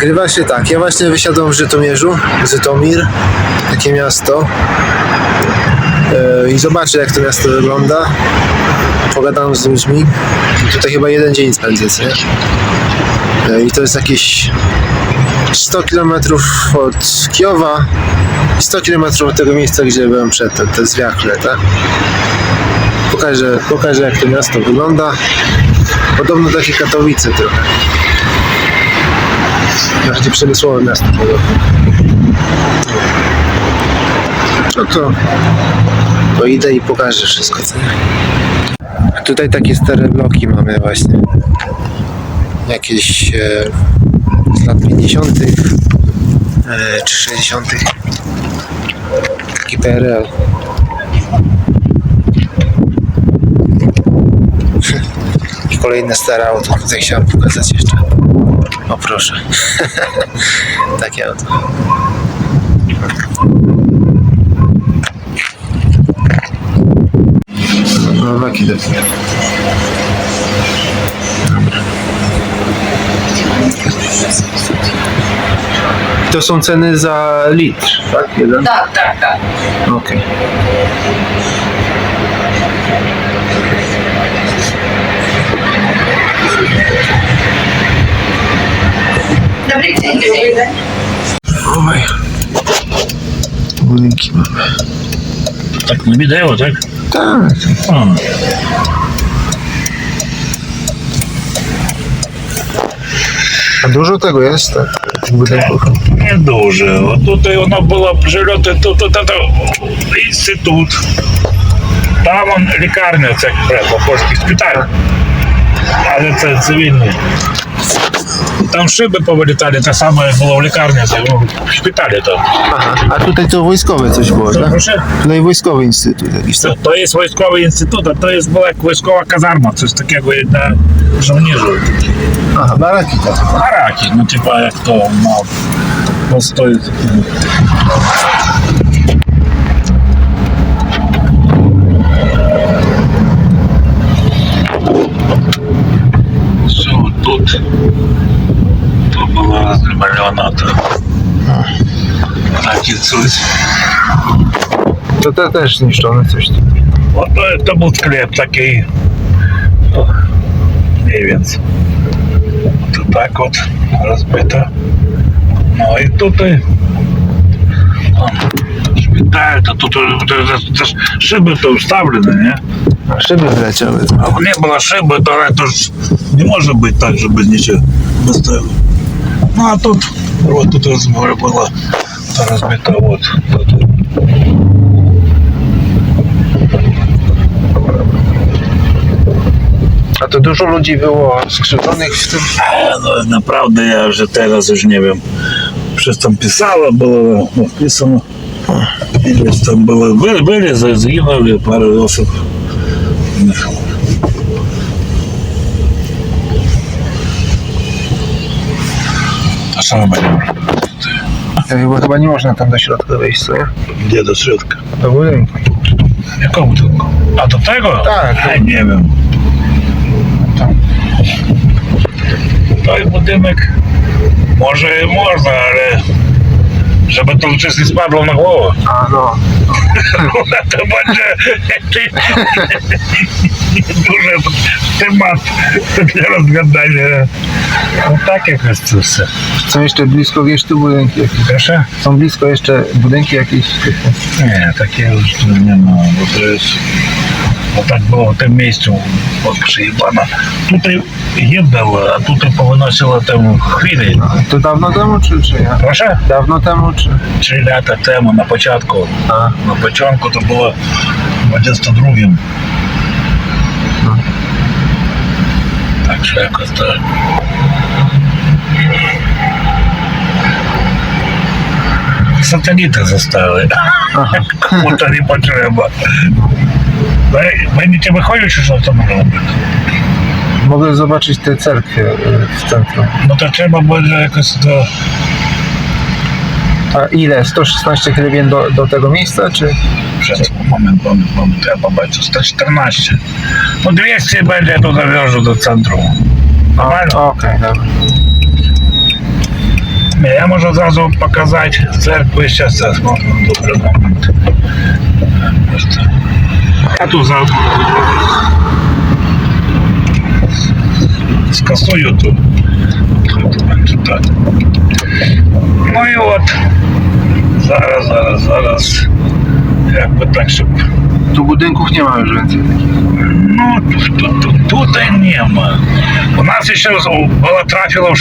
Nagrywa się tak. Ja właśnie wysiadłem w Żytomierzu, Żytomir, takie miasto. Yy, I zobaczę jak to miasto wygląda. Pogadam z ludźmi. I tutaj chyba jeden dzień spędzę, co? Yy, I to jest jakieś 100 km od Kijowa i 100 km od tego miejsca, gdzie byłem przedtem, to jest Wiachle, tak? Pokażę, pokażę jak to miasto wygląda. Podobno takie Katowice trochę. Bardziej przemysłowe miasto. No to, to idę i pokażę wszystko, co? A tutaj takie stare bloki mamy właśnie. Jakieś e, z lat 50. E, czy 60. Taki PRL. I kolejne stare auto. Tutaj chciałem pokazać jeszcze. O proszę. Takie auto. No laki definier. To są ceny za litr, tak? Jeden? Tak, tak, tak. Okej. Dobry Oj. Budynki mamy. Tak nie wideo, tak? Tak. O, A dużo tego jest, tak? Tych budynków. nie дуже. От тут воно було прильоти, тут, тут, тут інститут. Там он лікарня, це польський шпиталь. Але це цивільний. Там шиби повилітали, те саме було в лікарні, ну, в шпиталі там. тут це tutaj це ж було, так? Tak? proszę, Tutaj wojskowy instytut jakiś, це, то є військовий інститут, а то є була як військова казарма, це ж таке як Ага, на baraki tak. Бараки, ну типа як то мав постой. Такі цусь. To te też zniszczone coś tu. От то, то був склеп такий. О, І він. От так от розбито. Ну і тут і там, шпиталь, то тут е, це, це, це ж шиби то вставлені, не? A szyby wyleciały. А не було шиби, то это ж не може бути так, що без нічого поставили. Ну а тут, от тут розморе було То розбито, от. A to dużo ludzi było skrzywdzonych w tym. Ну, направда, я вже teraz już nie wiem. Там писало, було написано. І десь там було. Були, були загинули пару осіб. А що ми будемо? Bo chyba nie można tam do środka wejść, co? Gdzie do środka? Do budynku. Jaką budynku? A do tego? Tak. A, nie wiem. Tam. To jest budynek. Może można, ale żeby to wszystko spadło na głowę. A no. To będzie duży temat do rozgadania. No takie kwestie. Są jeszcze blisko jeszcze budynki jakieś? Proszę? Są blisko jeszcze budynki jakieś? Nie, takie już nie ma, bo to jest W tym miejscu od przyjebana. Tutaj je było, a tutaj powynosiło temu chwili. To dawno temu czy, czy nie? Proszę? Dawno temu czy? Trzy lata temu, na początku. A. На початку to było w 22. No. Także jakoś to... Satelity zostały. Aha. Komu to nie potrzeba. Wy- Będziecie wychodzić już na to oglądać. Mogę zobaczyć tę cerkwie w centrum. No to trzeba będzie jakoś do... A ile? 116 hrywien do, do tego miejsca, czy? Przez moment, moment, moment, ja popatrzę, 114. No 200 będzie, to zawiążę do centrum. Okej, okay, dobra. Ja może zrazu pokazać cerkwy, jeszcze raz, moment, dobry moment. Proszę. Тут за... скасую тут. Тут. Ну і от зараз, зараз, зараз. Якби так, щоб Tu budynków nie ma już więcej. Ну, тут, тут, ma. У нас еще было трапило в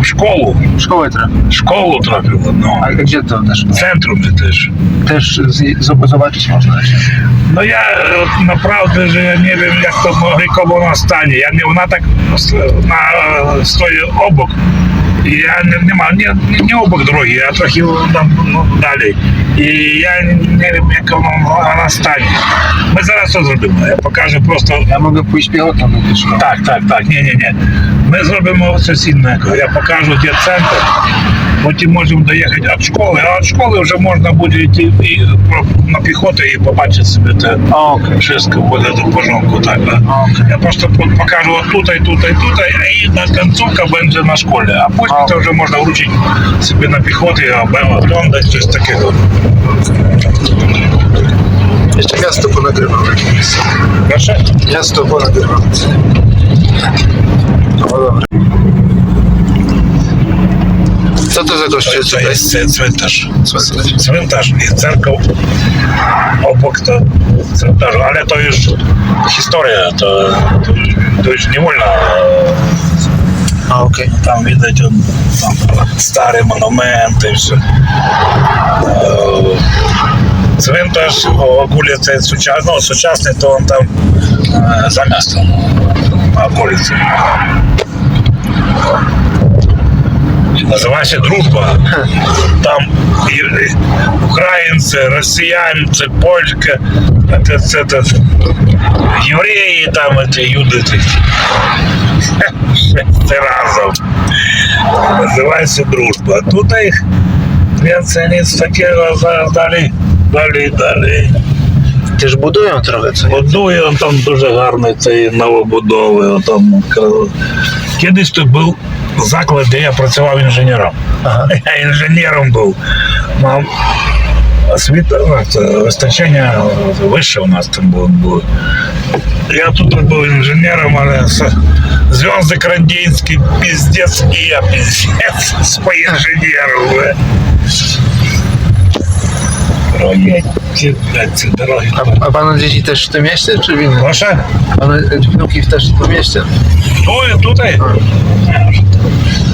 в школу. Trafi. В школу трапило, ну. To też? В центру też. Też z, z, zobaczyć można. Ну я е, направду же я не wiem як то могли кому вона стане. Я не вона так с- на е, обок. Я не, нема не, не, не обок дороги, а трохи ну, далі. І я не як вона, вона. Ми зараз це зробимо. Я покажу просто Я можу piechotą do. Так, так, так, ні, ні, ні. Ми зробимо сусідне. Я покажу де центр. Потім можемо доїхати від школи, а від школи вже можна буде йти і на піхоту і побачити собі те wszystko буде до порządku. Так, да. Я просто покажу от тут, і тут, і тут, і на концовка буде на школі. А потім це вже можна вручити собі на піхоті, або оглядати щось таке. Jeszcze miasto ponagrywam. Прошу? Miasto ponagrywam. No dobra. Co to za kościół є це цвинтаж. Cmentarz. цвинтаж і церква обок то цвинтажу. Але то ж історія, то, то, то ж не можна. A, okej. Там видать он, там старі монументи, все. Це сучасний, ну, сучасний, то он там за містом на околиці. Називається дружба. Там українці, росіянці, польська, це, це, це, євреї там, ці юди. Це разом. Називається дружба. А тут їх nic takiego зараз далі, далі, далі. Też budują trochę, co nie? Будує он там дуже гарний цей новобудови. Там, Кудись тут був заклад, де я працював інженером. Ага. Я інженером був. Мав освіта, ну, це вистачання вище у нас там було. було. Я тут був інженером, але с- зв'язок радянський, піздець, і я піздець з по інженеру. бля. A, a pana dzieci też w tym mieście, czy w innym? Proszę? Pana wnuki też w tym mieście? Tu, tutaj. Tak.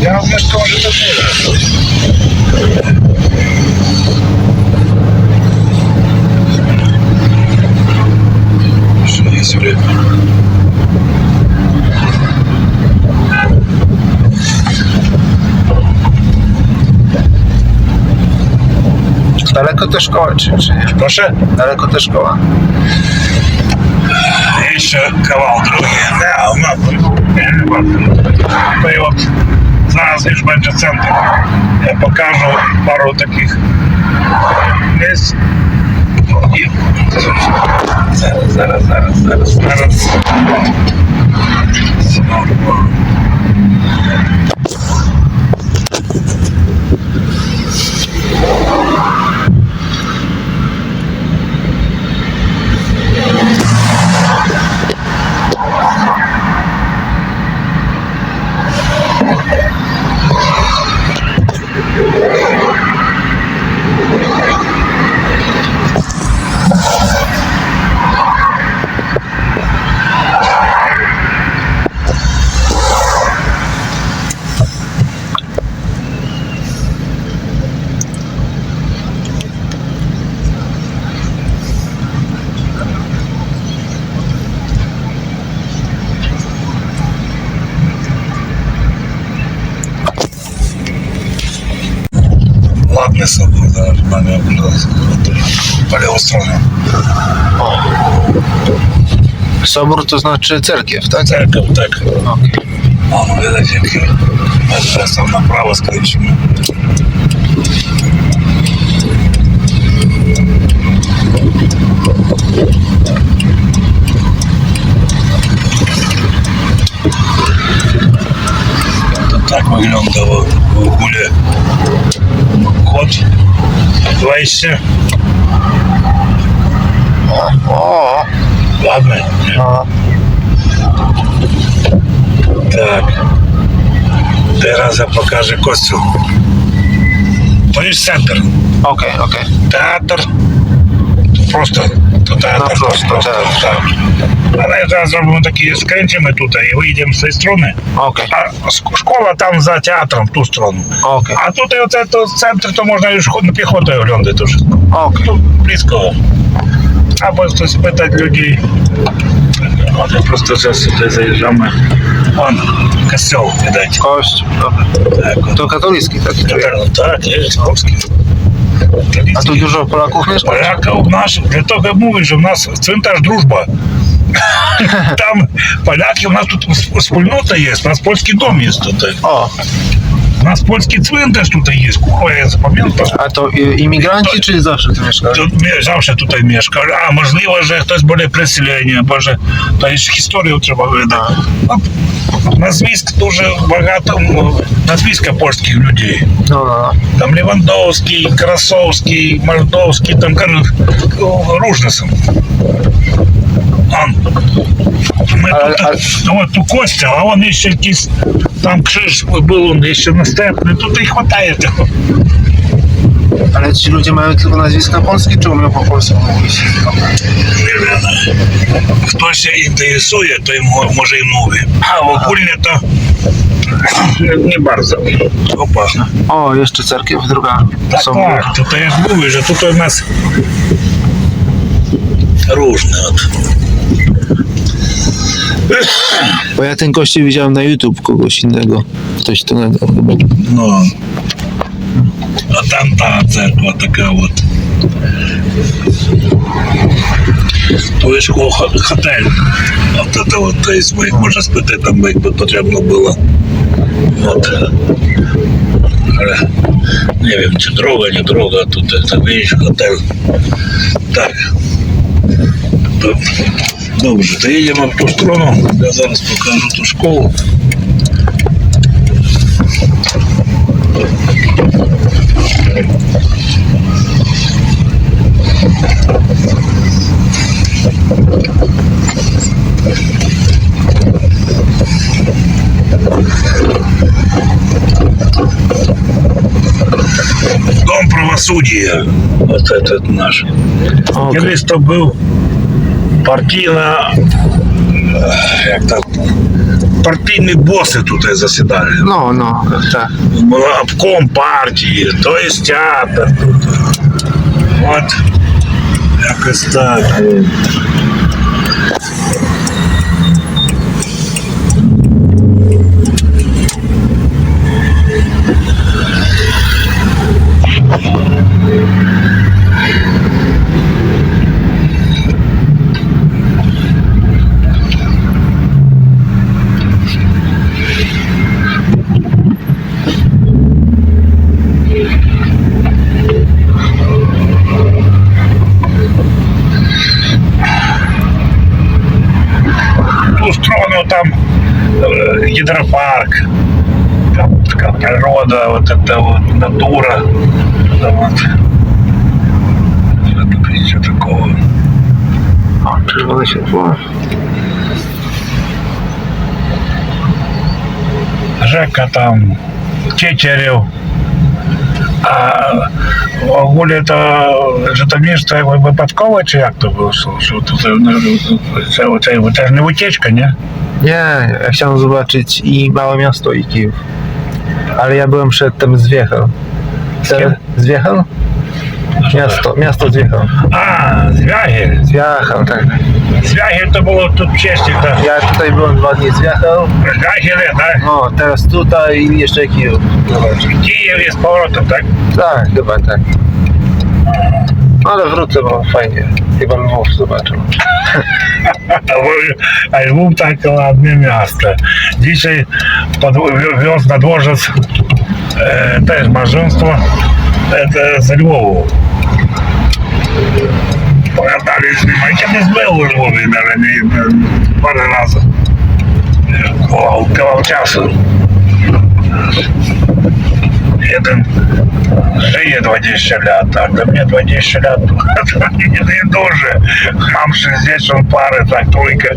Ja mieszkam, że to tyle. daleko te szkoły, czy, czy nie? Proszę? Daleko te szkoła. Jeszcze kawał drogi. No, no, i od, zaraz już będzie centrum. Ja pokażę paru takich miejsc. I, zaraz, zaraz, zaraz, zaraz, zaraz. Sobór to znaczy cerkiew, tak? Cerkew, tak. Okay. No, no, wiele dzięki. Teraz tam na prawo skręcimy. To tak wygląda w ogóle kod wejście. O, o. Ладно. no. Так. Pokażę kościół. To jest center. Okej, okej. Teatr. Prosto. To teatr. No prosto, tak. tak. Ale teraz zrobimy taki, skręcimy tutaj i wyjdziemy z tej strony. Okej, A sk- szkoła tam za teatrem, w tą stronę. okej, A tutaj oце to центр, то можна już na piechotę oglądać to wszystko. okej. To prosto teraz tutaj zajeżdżamy. Won, kościół widać. Kość. Dobra. Tak, To katolicki taki człowiek. no, tak, jest polski. A tu dużo Polaków mieszka? Поляка у нас, для того я mówię, że u nas cmentarz drużba. Tam Polaki, u nas тут jest, u nas polski dom jest tutaj. O, Tutaj jest, kurwa, ja zapamiętam. a to y, imigranci czy zawsze tu mieszkają? To mie- zawsze tutaj mieszka. A możliwe, że ktoś będzie przesilenie, bo że to jest historię trzeba wydać. No, nazwisk дуже багато, ну, polskich ludzi. No, no, no. Там Левандовский, Красовский, Мордовский, там короче, różne On. My Ale- tutaj, ale- no, tu Костя, а он jeszcze jakiś, tam krzyż był, on jeszcze następny, tutaj chwataje tego. Ale ci ludzie mają tylko nazwiska polskie, czy umieją po polsku mówić? Хто się to im, mo- może i mówi. A ogólnie to nie bardzo. Opa. O, jeszcze cerkiew, druga. Tak, Są- tak, tutaj jak mówię, że tutaj u nas różne. Od. Bo ja ten kościół widziałem na YouTube kogoś innego. Ktoś to nagrał chyba. No. A tam ta cerkwa taka от. To jest koło ho- hotel. От это вот, то есть мы их можно спитати, там би якби потрібно було. От. Але не wiem, чи дорога, не дорога, тут это, видиш, готель. Так. То, Добре, то їдемо в ту сторону. Я зараз покажу ту школу. Дом правосудия. Вот этот наш. Okej. Колись то був партійна. е, Як там? Партійні боси тут засідали. Ну, ну, так. Обком партії, то є театр тут. От. Якось так. гидропарк, как природа, вот это вот натура. Это вот. Это ничего такого. Жека там, Чечерев, а, а Гуля это Житомирство то чи як то було? Це, це, це, це, это це, це ж не утечка, не? Nie, ja chciałem zobaczyć i Małe Miasto i Kijów. Ale ja byłem przedtem z Wiechą. Z Wiechą? Miasto, miasto z Wiechą. A, Zwiachiel. Z Wiechą, tak. Zwiachiel to było tu wcześniej, tak. Ja tutaj byłem dwa dni z Wiechą. Zwiachiel, tak. No, teraz tutaj i jeszcze Kijów. Zobacz. Kijów jest powrotem, tak? Tak, chyba tak. Ale wrócę, bo fajnie. Chyba Lwów zobaczę. A Lwów takie ładne miasto. Dzisiaj pod, wiózł na dworzec e, też małżeństwo e, z Lwowu. Pogadaliśmy, no i kiedyś był w Lwowie, ale nie, parę razy. O, kawał czasu. Один жиє 20 лет, а до мне 20 лет не, дуже. Нам 60 он пари, так тройка.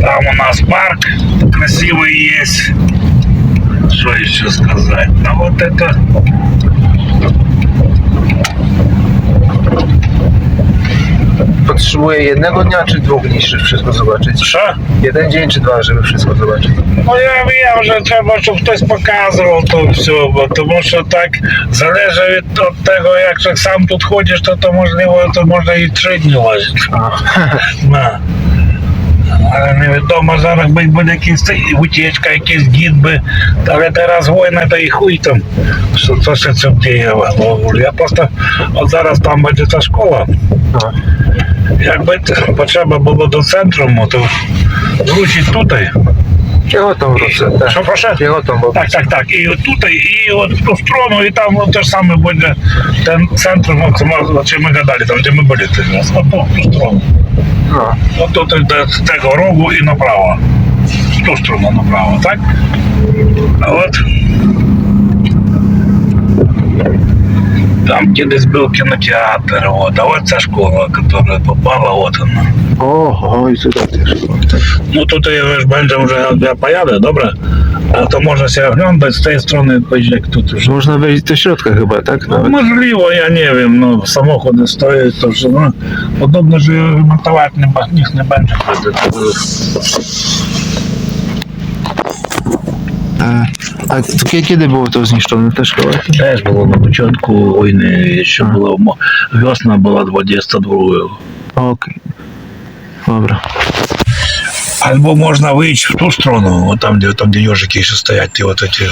Там у нас парк красивый есть. Что еще сказать? Ну вот это... potrzebuję jednego dnia czy dwóch dni, żeby wszystko zobaczyć? Jeden dzień czy dwa, żeby wszystko zobaczyć? No ja wiem, że trzeba, żeby ktoś pokazał to wszystko, bo to może tak zależy od tego, jak sam tu chodzisz, to to możliwe, to można i trzy dni łazić. No. Ale nie wiadomo, zaraz będzie jakieś ucieczka, jakieś gitby, ale teraz wojna, to i chuj tam, co, co się co dzieje w ogóle. Ja po prostu, od zaraz tam będzie ta szkoła. Якби потреба було до центру, то вручить тут. Piechotą wrócę, Що tak. прошу? Piechotą, bo Так, так, так. І от тут, і от в ту сторону, і там ну, те ж саме буде ten центр, ну, це ми, чи ми гадали, там, де ми були. От в ту сторону. no. От тут до цього рогу і направо. В ту сторону направо, так? А от. Там кудись був кінотеатр, от, а от ця школа, яка попала, от вона. O, o, i tutaj też. Ну тут я ж będę вже я поїду, добре? А то можна себе оглядати з цієї сторони, як тут вже. Wejść do środka chyba, tak? Ну, можливо, я не wiem, ну, samochody стоять, то що, ну, подобно, що ремонтувати не, ба- не буде. А kie- kiedy było to zniszczone, ta? Теж було на початку війни, ще було, мо- весна була 22-го. Окей. Добре. Або можна вийти в ту сторону, там, де, там, де ежики ще стоять, ті от ці